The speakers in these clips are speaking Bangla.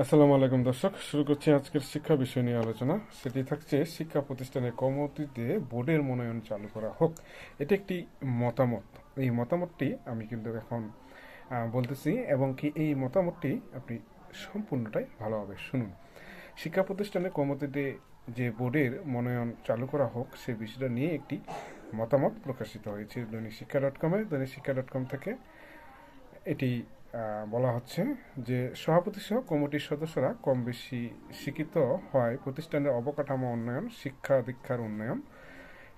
আসসালামু আলাইকুম দর্শক, শুরু করছি আজকের শিক্ষা বিষয় নিয়ে আলোচনা। সেটি থাকছে শিক্ষা প্রতিষ্ঠানের কর্মতিতে বোর্ডের মনোনয়ন চালু করা হোক। এটি একটি মতামত। এই মতামতটি আমি কিন্তু এখন বলতেছি এবং কি এই মতামতটি আপনি সম্পূর্ণটাই ভালোভাবে শুনুন। শিক্ষা প্রতিষ্ঠানের কর্মতিতে যে বোর্ডের মনোনয়ন চালু করা হোক, সে বিষয়টা নিয়ে একটি মতামত প্রকাশিত হয়েছে। দৈনিক শিক্ষা ডট কমে দৈনিক শিক্ষা ডট কম থেকে এটি বলা হচ্ছে যে সভাপতি সহ কমিটির সদস্যরা কম বেশি শিক্ষিত হয়। প্রতিষ্ঠানের অবকাঠামো উন্নয়ন, শিক্ষা দীক্ষার উন্নয়ন,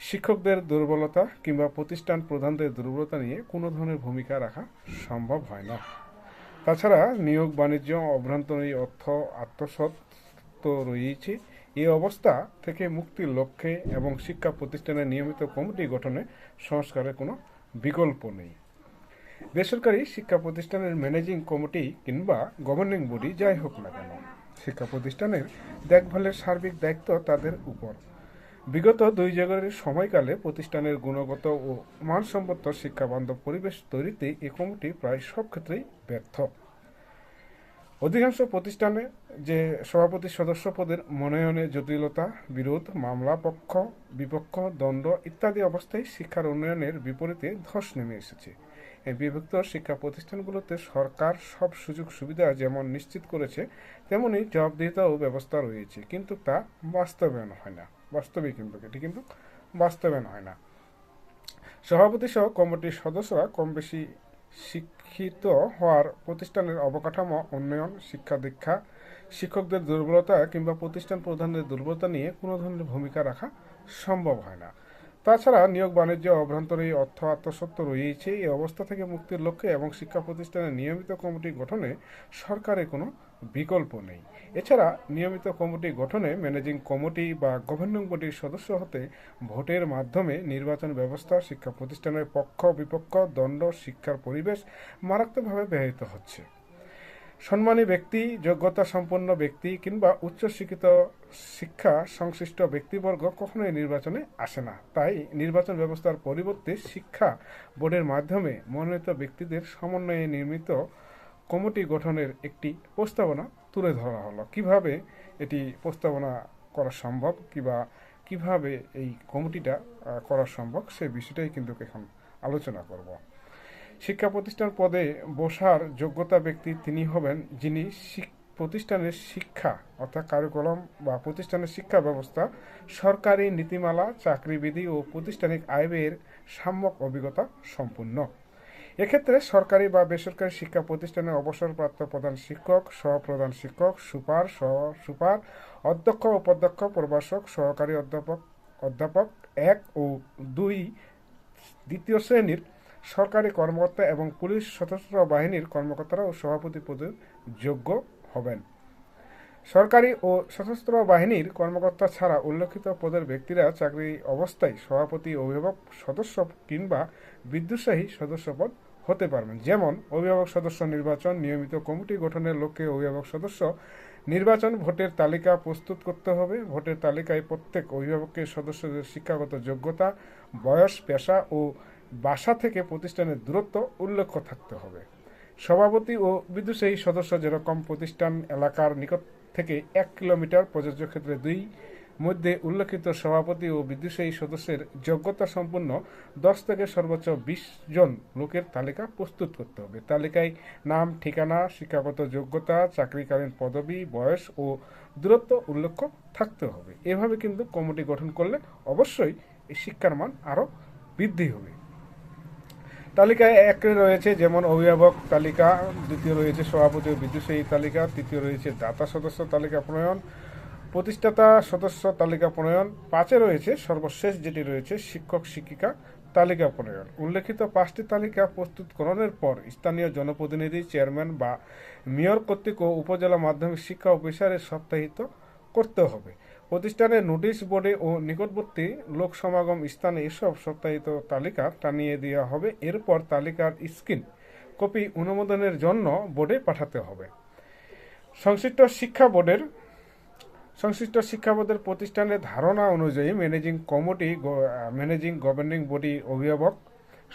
শিক্ষকদের দুর্বলতা কিংবা প্রতিষ্ঠান প্রধানদের দুর্বলতা নিয়ে কোনো ধরনের ভূমিকা রাখা সম্ভব হয় না। তাছাড়া নিয়োগ, বাণিজ্য, অভ্যন্তরীণ অর্থ আত্মসৎ তো রয়েছে। এই অবস্থা থেকে মুক্তির লক্ষ্যে এবং শিক্ষা প্রতিষ্ঠানের নিয়মিত কমিটি গঠনে সংস্কারের কোনো বিকল্প নেই। বেসরকারি শিক্ষা প্রতিষ্ঠানের ম্যানেজিং কমিটি কিংবা গভর্নিং বডি যাই হোক না কেন, শিক্ষা প্রতিষ্ঠানের দেখভালের সার্বিক দায়িত্ব তাদের উপর। বিগত দুই জায়গার সময়কালে প্রতিষ্ঠানের গুণগত ও মানসম্মত শিক্ষাবান্ধব পরিবেশ তৈরিতে এই কমিটি প্রায় সব ক্ষেত্রেই ব্যর্থ। অধিকাংশ প্রতিষ্ঠানে যে সভাপতি সদস্য পদের মনোনয়নে জটিলতা, বিরোধ, মামলা, পক্ষ, বিপক্ষ দ্বন্দ্ব ইত্যাদি অবস্থায় শিক্ষার উন্নয়নের বিপরীতে ধস নেমে এসেছে। এই বিভক্ত শিক্ষা প্রতিষ্ঠানগুলোতে সরকার সব সুযোগ সুবিধা যেমন নিশ্চিত করেছে, তেমনি জবাবদিহিতাও ব্যবস্থা রয়েছে। কিন্তু তা বাস্তবায়ন হয় না। বাস্তবে কিন্তু, এটি কিন্তু বাস্তবায়ন হয় না। সভাপতি সহ কমিটির সদস্যরা কম বেশি শিক্ষিত হওয়ার প্রতিষ্ঠানের অবকাঠামো, উন্নয়ন, শিক্ষা দীক্ষা, শিক্ষকদের দুর্বলতা কিংবা প্রতিষ্ঠান প্রধানদের দুর্বলতা নিয়ে কোনো ধরনের ভূমিকা রাখা সম্ভব হয় না। তাছাড়া নিয়োগ বাণিজ্য অভ্যন্তরীণ অর্থ আত্মসত্ত্ব রয়েছে। এই অবস্থা থেকে মুক্তির লক্ষ্যে এবং শিক্ষা প্রতিষ্ঠানের নিয়মিত কমিটি গঠনে সরকারের কোনো বিকল্প নেই। এছাড়া নিয়মিত কমিটি গঠনে ম্যানেজিং কমিটি বা গভর্নিং বডির সদস্য হতে ভোটের মাধ্যমে নির্বাচন ব্যবস্থা, শিক্ষা প্রতিষ্ঠানের পক্ষ বিপক্ষ দণ্ড, শিক্ষার পরিবেশ মারাত্মকভাবে ব্যাহত হচ্ছে। সম্মানী ব্যক্তি যোগ্যতা সম্পন্ন ব্যক্তি কিংবা উচ্চশিক্ষিত শিক্ষা সংশ্লিষ্ট ব্যক্তিবর্গ কখনোই নির্বাচনে আসে না। তাই নির্বাচন ব্যবস্থার পরিবর্তে শিক্ষা বোর্ডের মাধ্যমে মনোনীত ব্যক্তিদের সমন্বয়ে নির্মিত কমিটি গঠনের একটি প্রস্তাবনা তুলে ধরা হলো। কীভাবে এটি প্রস্তাবনা করা সম্ভব কিংবা কীভাবে এই কমিটিটা করা সম্ভব সে বিষয়টাই কিন্তু এখন আলোচনা করব। শিক্ষা প্রতিষ্ঠান পদে বসার যোগ্যতা ব্যক্তি তিনি হবেন, যিনি প্রতিষ্ঠানের শিক্ষা, অর্থাৎ কারিকুলাম বা প্রতিষ্ঠানের শিক্ষা ব্যবস্থা, সরকারি নীতিমালা, চাকরিবিধি ও প্রাতিষ্ঠানিক আয় ব্যয়ের সাম্যক অভিজ্ঞতা সম্পূর্ণ এক্ষেত্রে সরকারি বা বেসরকারি শিক্ষা প্রতিষ্ঠানে অবসরপ্রাপ্ত প্রধান শিক্ষক, সহপ্রধান শিক্ষক, সুপার, সহ, সুপার, অধ্যক্ষ, উপাধ্যক্ষ, প্রভাষক, সহকারী অধ্যাপক অধ্যাপক, এক ও দুই দ্বিতীয় শ্রেণির সরকারি কর্মকর্তা এবং পুলিশ সশস্ত্র বাহিনীর কর্মকর্তারাও সভাপতি পদে যোগ্য হবেন। সরকারি ও সশস্ত্র বাহিনীর কর্মকর্তা ছাড়া উল্লেখিত পদের ব্যক্তিরা চাকরি অবস্থায় সভাপতি, অভিভাবক সদস্য কিংবা বিদ্যুৎসাহী সদস্যপদ হতে পারবেন। যেমন, অভিভাবক সদস্য নির্বাচন, নিয়মিত কমিটি গঠনের লক্ষ্যে অভিভাবক সদস্য নির্বাচন ভোটের তালিকা প্রস্তুত করতে হবে। ভোটের তালিকায় প্রত্যেক অভিভাবকের সদস্যদের শিক্ষাগত যোগ্যতা, বয়স, পেশা ও বাসা থেকে প্রতিষ্ঠানের দূরত্ব উল্লেখ থাকতে হবে। সভাপতি ও বিদ্যুৎসাহী সদস্য যেরকম প্রতিষ্ঠান এলাকার নিকট থেকে এক কিলোমিটার প্রযোজ্য ক্ষেত্রে দুই, মধ্যে উল্লেখিত সভাপতি ও বিদ্যুৎসাহী সদস্যের যোগ্যতা সম্পন্ন দশ থেকে সর্বোচ্চ বিশ জন লোকের তালিকা প্রস্তুত করতে হবে। তালিকায় নাম, ঠিকানা, শিক্ষাগত যোগ্যতা, চাকরিকালীন পদবি, বয়স ও দূরত্ব উল্লেখ থাকতে হবে। এভাবে কিন্তু কমিটি গঠন করলে অবশ্যই এই শিক্ষার মান আরও বৃদ্ধি হবে। তালিকায় এক রয়েছে, যেমন অভিভাবক তালিকা, দ্বিতীয় রয়েছে সভাপতি ও বিদ্যুৎসাহী তালিকা, তৃতীয় রয়েছে দাতা সদস্য তালিকা প্রণয়ন, প্রতিষ্ঠাতা সদস্য তালিকা প্রণয়ন, পাঁচে রয়েছে সর্বশেষ যেটি রয়েছে শিক্ষক শিক্ষিকা তালিকা প্রণয়ন। উল্লেখিত পাঁচটি তালিকা প্রস্তুতকরণের পর স্থানীয় জনপ্রতিনিধি, চেয়ারম্যান বা মেয়র কর্তৃক উপজেলা মাধ্যমিক শিক্ষা অফিসারের সপ্তাহিত করতে হবে। প্রতিষ্ঠানের নোটিশ বোর্ডে ও নিকটবর্তী লোক সমাগম স্থানে এসব সপ্তাহিত তালিকা টানিয়ে দেওয়া হবে। এরপর তালিকার স্ক্রিন কপি অনুমোদনের জন্য বোর্ডে পাঠাতে হবে। সংশ্লিষ্ট শিক্ষা বোর্ডের, সংশ্লিষ্ট শিক্ষা বোর্ডের প্রতিষ্ঠানের ধারণা অনুযায়ী managing committee managing governing body অভিভাবক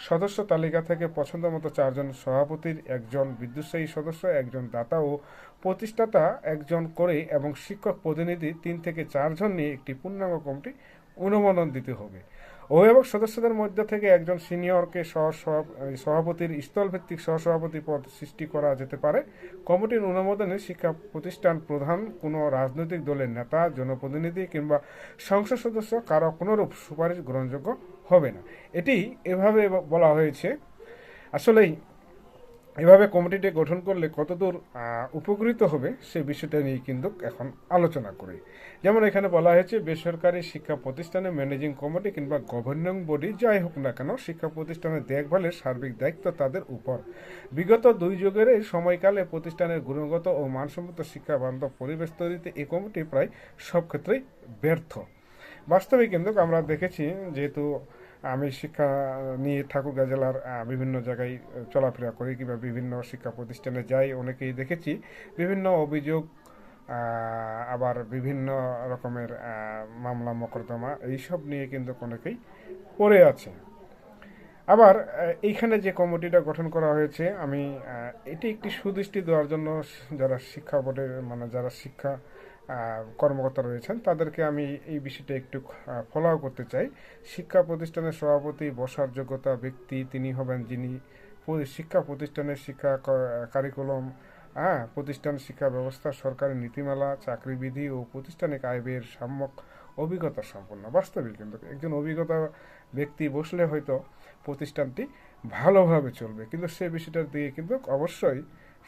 সদস্য তালিকা থেকে পছন্দ মতো চারজন সভাপতির, একজন বিদ্যুৎসাহী সদস্য, একজন দাতা ও প্রতিষ্ঠাতা একজন করে এবং শিক্ষক প্রতিনিধি তিন থেকে চারজন নিয়ে একটি পূর্ণাঙ্গ কমিটি অনুমোদন দিতে হবে। অভিভাবক সদস্যদের মধ্যে থেকে একজন সিনিয়রকে সহ- সভাপতির স্থলভিত্তিক সহসভাপতি পদ সৃষ্টি করা যেতে পারে। কমিটির অনুমোদনে শিক্ষা প্রতিষ্ঠান প্রধান, কোনো রাজনৈতিক দলের নেতা, জনপ্রতিনিধি কিংবা সংসদ সদস্য কারও কোনোরূপ সুপারিশ গ্রহণযোগ্য হবে না। এটি এভাবে বলা হয়েছে। আসলেই এভাবে কমিটিটি গঠন করলে কতদূর উপকৃত হবে সে বিষয়টা নিয়ে কিন্তু এখন আলোচনা করি। যেমন এখানে বলা হয়েছে, বেসরকারি শিক্ষা প্রতিষ্ঠানের ম্যানেজিং কমিটি কিংবা গভর্নিং বডি যাই হোক না কেন, শিক্ষা প্রতিষ্ঠানের দেখভালের সার্বিক দায়িত্ব তাদের উপর। বিগত দুই যুগের এই সময়কালে প্রতিষ্ঠানের গুণগত ও মানসম্মত শিক্ষা বান্ধব পরিবেশ তৈরিতে এই কমিটি প্রায় সব ক্ষেত্রেই ব্যর্থ। বাস্তবে কিন্তু আমরা দেখেছি, যেহেতু আমি শিক্ষা নিয়ে ঠাকুরগাঁ জেলার বিভিন্ন জায়গায় চলাফেরা করি কিংবা বিভিন্ন শিক্ষা প্রতিষ্ঠানে যাই, অনেকেই দেখেছি। বিভিন্ন অভিযোগ আবার বিভিন্ন রকমের মামলা, মকদ্দমা, এইসব নিয়ে কিন্তু অনেকেই পড়ে আছে। আবার এইখানে যে কমিটিটা গঠন করা হয়েছে, আমি এটি একটি সুদৃষ্টি দেওয়ার জন্য যারা শিক্ষা বোর্ডের মানে যারা শিক্ষা কর্মকর্তা রয়েছেন, তাদেরকে আমি এই বিষয়টা একটু ফলো করতে চাই। শিক্ষা প্রতিষ্ঠানের সভাপতি, বসার যোগ্যতা ব্যক্তি তিনি হবেন যিনি শিক্ষা প্রতিষ্ঠানের শিক্ষা কারিকুলাম হ্যাঁ প্রতিষ্ঠান শিক্ষা ব্যবস্থা, সরকারি নীতিমালা, চাকরিবিধি ও প্রতিষ্ঠানিক আয় ব্যয়ের সাম্যক অভিজ্ঞতা সম্পন্ন। বাস্তবিক কিন্তু একজন অভিজ্ঞতা ব্যক্তি বসলে হয়তো প্রতিষ্ঠানটি ভালোভাবে চলবে, কিন্তু সে বিষয়টার দিকে কিন্তু অবশ্যই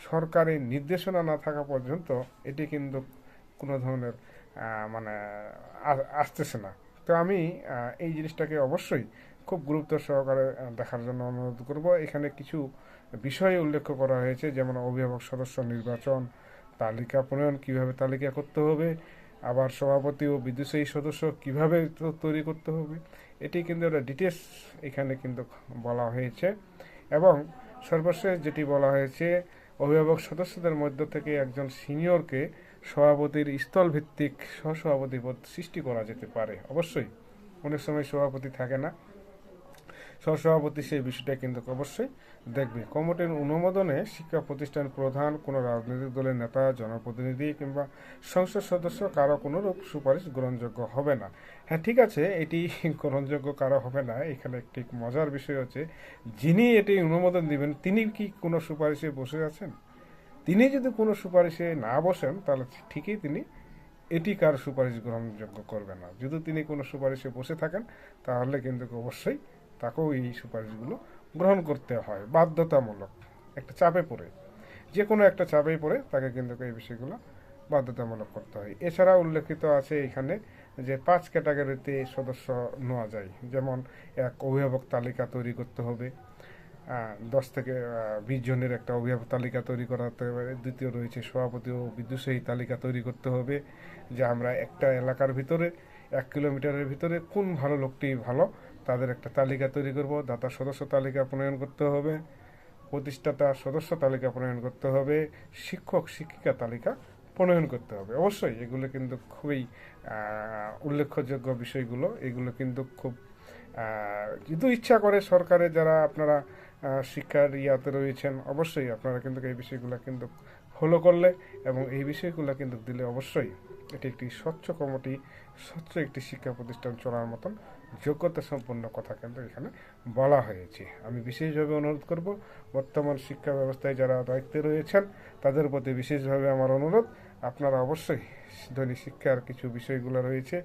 সরকারের নির্দেশনা না থাকা পর্যন্ত এটি কিন্তু কোনো ধরনের মানে আসতেছে না। তো আমি এই জিনিসটাকে অবশ্যই খুব গুরুত্ব সহকারে দেখার জন্য অনুরোধ করব। এখানে কিছু বিষয় উল্লেখ করা হয়েছে, যেমন অভিভাবক সদস্য নির্বাচন, তালিকা প্রণয়ন কীভাবে তালিকা করতে হবে, আবার সভাপতি ও বিদ্যুৎসাহী সদস্য কীভাবে তৈরি করতে হবে, এটি কিন্তু একটা ডিটেলস এখানে কিন্তু বলা হয়েছে। এবং সর্বশেষ যেটি বলা হয়েছে, অভিভাবক সদস্যদের মধ্য থেকে একজন সিনিয়রকে সভাপতির স্থলভিত্তিক সহসভাপতি পদ সৃষ্টি করা যেতে পারে। অবশ্যই, অনেক সময় সভাপতি থাকে না। সহসভাপতি সেই বিষয়টা কিন্তু অবশ্যই দেখবে। কমিটির অনুমোদনে শিক্ষা প্রতিষ্ঠান প্রধান কোনো রাজনৈতিক দলের নেতা, জনপ্রতিনিধি কিংবা সংসদ সদস্য কারও কোনোরূপ সুপারিশ গ্রহণযোগ্য হবে না। হ্যাঁ ঠিক আছে, এটি গ্রহণযোগ্য কারও হবে না। এখানে একটি মজার বিষয় হচ্ছে, যিনি এটি অনুমোদন দিবেন, তিনি কি কোনো সুপারিশে বসে আছেন? তিনি যদি কোনো সুপারিশে না বসেন, তাহলে ঠিকই তিনি এটি কার সুপারিশ গ্রহণযোগ্য করবে না। যদি তিনি কোনো সুপারিশে বসে থাকেন, তাহলে কিন্তু অবশ্যই তাকেও এই সুপারিশগুলো গ্রহণ করতে হয়। বাধ্যতামূলক একটা চাপে পড়ে। যে কোনো একটা চাপে পড়ে, তাকে কিন্তু এই বিষয়গুলো বাধ্যতামূলক করতে হয়। এছাড়া উল্লেখিত আছে এখানে যে পাঁচ ক্যাটাগরিতে সদস্য নেওয়া যায়। যেমন এক অভিভাবক তালিকা তৈরি করতে হবে দশ থেকে বিশ জনের একটা অভিভাবক তালিকা তৈরি করাতে হবে। দ্বিতীয় রয়েছে সভাপতি ও বিদ্যুৎসাহী তালিকা তৈরি করতে হবে যে আমরা একটা এলাকার ভিতরে, এক কিলোমিটারের ভিতরে কোন ভালো লোকটি ভালো তাদের একটা তালিকা তৈরি করব। দাতা সদস্য তালিকা প্রণয়ন করতে হবে, প্রতিষ্ঠাতা সদস্য তালিকা প্রণয়ন করতে হবে, শিক্ষক শিক্ষিকা তালিকা প্রণয়ন করতে হবে। অবশ্যই এগুলো কিন্তু খুবই উল্লেখযোগ্য বিষয়গুলো। এগুলো কিন্তু খুব যদি ইচ্ছা করে সরকারের যারা আপনারা শিক্ষার ইয়াতে রয়েছেন, অবশ্যই আপনারা কিন্তু এই বিষয়গুলো কিন্তু ফলো করলে এবং এই বিষয়গুলো কিন্তু দিলে অবশ্যই এটি একটি স্বচ্ছ কমিটি, স্বচ্ছ একটি শিক্ষা প্রতিষ্ঠান চলার মতন যোগ্যতা সম্পন্ন কথা কিন্তু এখানে বলা হয়েছে। আমি বিশেষভাবে অনুরোধ করব, বর্তমান শিক্ষা ব্যবস্থায় যারা দায়িত্বে রয়েছেন, তাদের প্রতি বিশেষভাবে আমার অনুরোধ, আপনারা অবশ্যই দৈনিক শিক্ষার কিছু বিষয়গুলো রয়েছে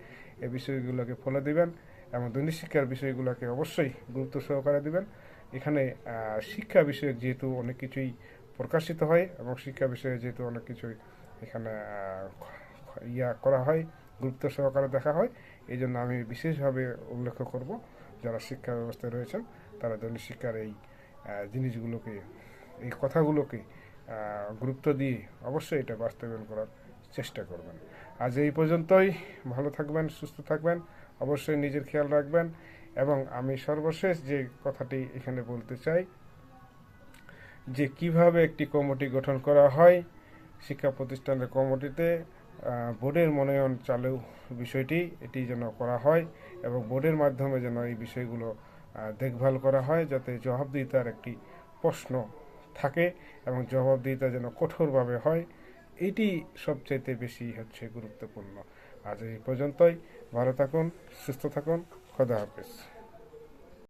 এই বিষয়গুলোকে ফলো দিবেন এবং দৈনিক শিক্ষার বিষয়গুলোকে অবশ্যই গুরুত্ব সহকারে দিবেন। এখানে শিক্ষা বিষয়ে যেহেতু অনেক কিছুই প্রকাশিত হয় এবং শিক্ষা বিষয়ে যেহেতু অনেক কিছুই এখানে ইয়া করা হয়, গুরুত্ব সহকারে দেখা হয়, এই জন্য আমি বিশেষভাবে উল্লেখ করব যারা শিক্ষা ব্যবস্থায় রয়েছেন, তারা দৈনিক শিক্ষার এই জিনিসগুলোকে, এই কথাগুলোকে গুরুত্ব দিয়ে অবশ্যই এটা বাস্তবায়ন করার চেষ্টা করবেন। আজ এই পর্যন্তই। ভালো থাকবেন, সুস্থ থাকবেন, অবশ্যই নিজের খেয়াল রাখবেন। এবং আমি সর্বশেষ যে কথাটি এখানে বলতে চাই, যে কীভাবে একটি কমিটি গঠন করা হয়, শিক্ষা প্রতিষ্ঠানের কমিটিতে বোর্ডের মনোনয়ন চালু বিষয়টি, এটি যেন করা হয় এবং বোর্ডের মাধ্যমে যেন এই বিষয়গুলো দেখভাল করা হয় যাতে জবাবদিহিতার একটি প্রশ্ন থাকে এবং জবাবদিহিতা যেন কঠোরভাবে হয়, এটি সবচাইতে বেশি হচ্ছে গুরুত্বপূর্ণ। আজ এই পর্যন্তই। ভালো থাকুন, সুস্থ থাকুন। खुदा हाफिज़